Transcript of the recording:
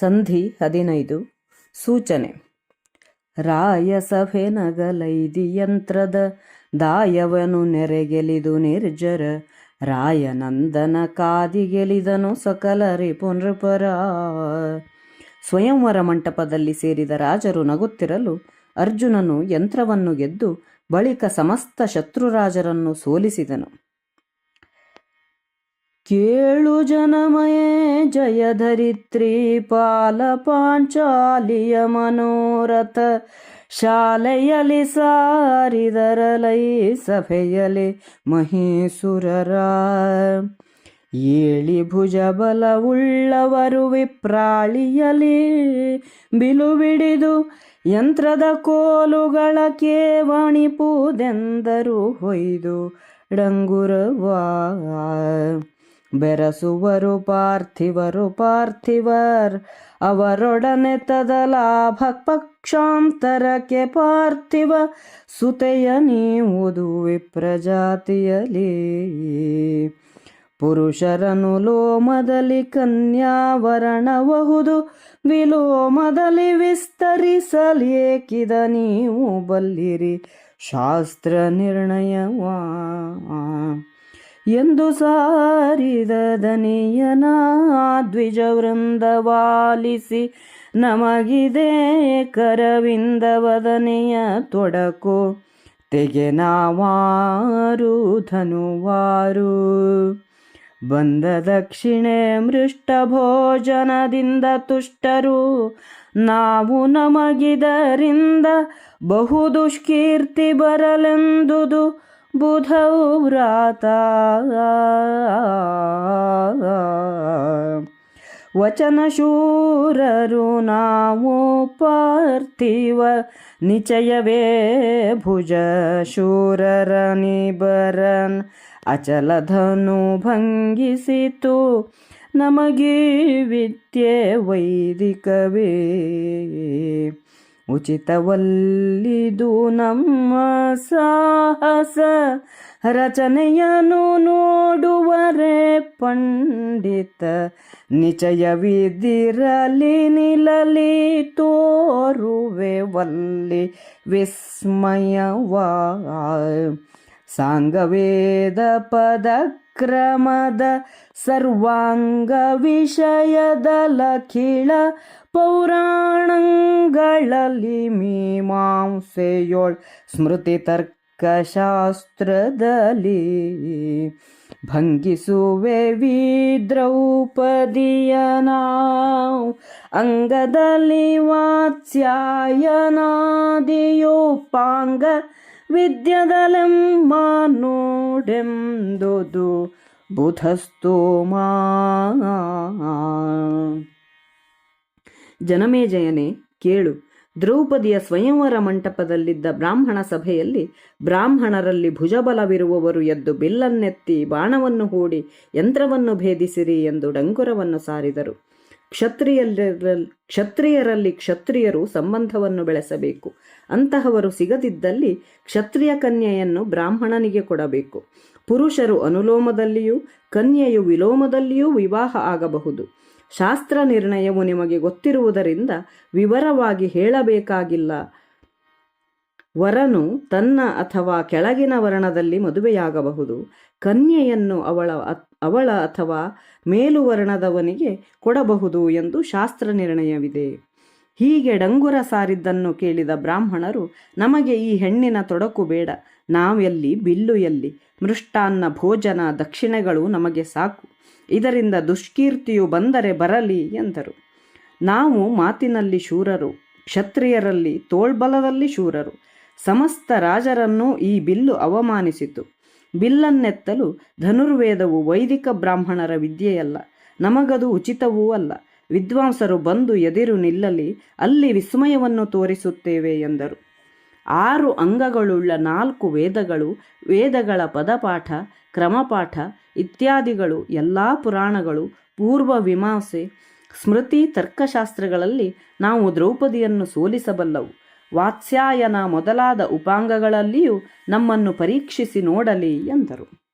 ಸಂಧಿ ಹದಿನೈದು. ಸೂಚನೆ. ರಾಯಸಭೆ ನಗಲೈದಿ ಯಂತ್ರದ ದಾಯವನು ನೆರೆಗೆಲಿದು ನಿರ್ಜರ. ರಾಯನಂದನ ಕಾದಿಗೆಲಿದನು ಸಕಲ ರಿಪುನೃಪರ ಸ್ವಯಂವರ ಮಂಟಪದಲ್ಲಿ ಸೇರಿದ ರಾಜರು ನಗುತ್ತಿರಲು ಅರ್ಜುನನು ಯಂತ್ರವನ್ನು ಗೆದ್ದು ಬಳಿಕ ಸಮಸ್ತ ಶತ್ರುರಾಜರನ್ನು ಸೋಲಿಸಿದನು. ಕೇಳು ಜನಮಯೇ ಜಯಧರಿತ್ರಿ ಪಾಲ ಪಾಂಚಾಲಿಯ ಮನೋರಥ. ಶಾಲೆಯಲಿ ಸಾರಿದರಲೈ ಸಭೆಯಲಿ ಮಹೀಸುರರ ಏಳಿ ಭುಜ ಬಲವುಳ್ಳವರು ವಿಪ್ರಾಳಿಯಲಿ ಬಿಲುಬಿಡಿದು ಯಂತ್ರದ ಕೋಲುಗಳ ಕೇವಣಿಪುದೆಂದರು ಹೊಯ್ದು ಡಂಗುರವಾ. ಬೆರಸುವರು ಪಾರ್ಥಿವರು ಪಾರ್ಥಿವರ್. ಅವರೊಡನೆ ತದಲಾಭ ಪಕ್ಷಾಂತರಕ್ಕೆ ಪಾರ್ಥಿವ. ಸುತೆಯ ನೀವುದು ವಿಪ್ರಜಾತಿಯಲಿ ಪುರುಷರನು ಲೋಮದಲ್ಲಿ ಕನ್ಯಾವರಣಬಹುದು ವಿಲೋಮದಲ್ಲಿ ವಿಸ್ತರಿಸಲೇಕಿದ ನೀವು ಬಲ್ಲಿರಿ. ಶಾಸ್ತ್ರ ನಿರ್ಣಯವಾ ಎಂದು ಸಾರಿದ ದನಿಯನ ದ್ವಿಜ ವೃಂದವಾಲಿಸಿ ನಮಗಿದೆ ಕರವಿಂದ ವದನೆಯ ತೊಡಕು, ತೆಗೆ ನಾವಾರು ಧನುವಾರು. ಬಂದ ದಕ್ಷಿಣೆ ಮೃಷ್ಟ ಭೋಜನದಿಂದ ತುಷ್ಟರು, ನಾವು ನಮಗಿದರಿಂದ ಬಹು ದುಷ್ಕೀರ್ತಿ ಬರಲೆಂದುದು ಬುಧವು ವಚನ ವಚನಶೂರರು ನಾವು ಪಾರ್ಥಿವ ನಿಚಯವೇ ಭುಜ ಶೂರರ ನಿಬರನ್. ಅಚಲಧನು ಭಂಗಿಸಿತು ನಮಗೆ ವಿದ್ಯೆ ವೈದಿಕವೇ. ಉಚಿತವಲ್ಲಿದು ನಮ್ಮ ಸಾಹಸ. ರಚನೆಯನ್ನು ನೋಡುವರೆ ಪಂಡಿತ ನಿಚಯವಿದಿರಲಿ ನಿಲಲಿ ತೋರುವೆ ವಲ್ಲಿ ವಿಸ್ಮಯವಾ ಸಾಂಗವೇದ ಪದಕ್ರಮದ ಸರ್ವಾಂಗ ವಿಷಯದ ಲಖಿಳ ಪೌರಾಣಗಳಲ್ಲಿ ಮೀಮಾಂಸೆಯೋಳ್ ಸ್ಮೃತಿ ತರ್ಕಶಾಸ್ತ್ರದಲ್ಲಿ. ಭಂಗಿಸುವೆ ವಿ ನಾವು ಅಂಗದಲ್ಲಿ ವಾತ್ಸ್ಯಾಯನಾದಿಯೋಪಾಂಗ ವಿದ್ಯದಲೆಮ್ಮ ನೋಡೆಂದುದು ಬುಧಸ್ತೋಮಾ ಜನಮೇಜಯನೇ ಕೇಳು. ದ್ರೌಪದಿಯ ಸ್ವಯಂವರ ಮಂಟಪದಲ್ಲಿದ್ದ ಬ್ರಾಹ್ಮಣ ಸಭೆಯಲ್ಲಿ ಬ್ರಾಹ್ಮಣರಲ್ಲಿ ಭುಜಬಲವಿರುವವರು ಎದ್ದು ಬಿಲ್ಲನ್ನೆತ್ತಿ ಬಾಣವನ್ನು ಹೂಡಿ ಯಂತ್ರವನ್ನು ಭೇದಿಸಿರಿ ಎಂದು ಡಂಗುರವನ್ನು ಸಾರಿದರು. ಕ್ಷತ್ರಿಯರಲ್ಲಿ ಕ್ಷತ್ರಿಯರಲ್ಲಿ ಕ್ಷತ್ರಿಯರು ಸಂಬಂಧವನ್ನು ಬೆಳೆಸಬೇಕು. ಅಂತಹವರು ಸಿಗದಿದ್ದಲ್ಲಿ ಕ್ಷತ್ರಿಯ ಕನ್ಯೆಯನ್ನು ಬ್ರಾಹ್ಮಣನಿಗೆ ಕೊಡಬೇಕು. ಪುರುಷರು ಅನುಲೋಮದಲ್ಲಿಯೂ ಕನ್ಯೆಯು ವಿಲೋಮದಲ್ಲಿಯೂ ವಿವಾಹ ಆಗಬಹುದು. ಶಾಸ್ತ್ರ ನಿರ್ಣಯವು ನಿಮಗೆ ಗೊತ್ತಿರುವುದರಿಂದ ವಿವರವಾಗಿ ಹೇಳಬೇಕಾಗಿಲ್ಲ. ವರನು ತನ್ನ ಅಥವಾ ಕೆಳಗಿನ ವರ್ಣದಲ್ಲಿ ಮದುವೆಯಾಗಬಹುದು. ಕನ್ಯೆಯನ್ನು ಅವಳ ಅವಳ ಅಥವಾ ಮೇಲುವರ್ಣದವನಿಗೆ ಕೊಡಬಹುದು ಎಂದು ಶಾಸ್ತ್ರ ನಿರ್ಣಯವಿದೆ. ಹೀಗೆ ಡಂಗುರ ಸಾರಿದ್ದನ್ನು ಕೇಳಿದ ಬ್ರಾಹ್ಮಣರು, ನಮಗೆ ಈ ಹೆಣ್ಣಿನ ತೊಡಕು ಬೇಡ. ನಾವೆಲ್ಲಿ, ಬಿಲ್ಲು ಎಲ್ಲಿ? ಮೃಷ್ಟಾನ್ನ ಭೋಜನ ದಕ್ಷಿಣೆಗಳು ನಮಗೆ ಸಾಕು. ಇದರಿಂದ ದುಷ್ಕೀರ್ತಿಯು ಬಂದರೆ ಬರಲಿ ಎಂದರು. ನಾವು ಮಾತಿನಲ್ಲಿ ಶೂರರು, ಕ್ಷತ್ರಿಯರಲ್ಲಿ ತೋಳ್ಬಲದಲ್ಲಿ ಶೂರರು. ಸಮಸ್ತ ರಾಜರನ್ನು ಈ ಬಿಲ್ಲು ಅವಮಾನಿಸಿತು. ಬಿಲ್ಲನ್ನೆತ್ತಲು ಧನುರ್ವೇದವು ವೈದಿಕ ಬ್ರಾಹ್ಮಣರ ವಿದ್ಯೆಯಲ್ಲ, ನಮಗದು ಉಚಿತವೂ ಅಲ್ಲ. ವಿದ್ವಾಂಸರು ಬಂದು ಎದಿರು ನಿಲ್ಲಲಿ, ಅಲ್ಲಿ ವಿಸ್ಮಯವನ್ನು ತೋರಿಸುತ್ತೇವೆ ಎಂದರು. ಆರು ಅಂಗಗಳುಳ್ಳ ನಾಲ್ಕು ವೇದಗಳು, ವೇದಗಳ ಪದಪಾಠ, ಕ್ರಮಪಾಠ ಇತ್ಯಾದಿಗಳು, ಎಲ್ಲ ಪುರಾಣಗಳು, ಪೂರ್ವ ವಿಮಾಸೆ, ಸ್ಮೃತಿ ತರ್ಕಶಾಸ್ತ್ರಗಳಲ್ಲಿ ನಾವು ದ್ರೌಪದಿಯನ್ನು ಸೋಲಿಸಬಲ್ಲವು. ವಾತ್ಸ್ಯಾಯನ ಮೊದಲಾದ ಉಪಾಂಗಗಳಲ್ಲಿಯೂ ನಮ್ಮನ್ನು ಪರೀಕ್ಷಿಸಿ ನೋಡಲಿ ಎಂದರು.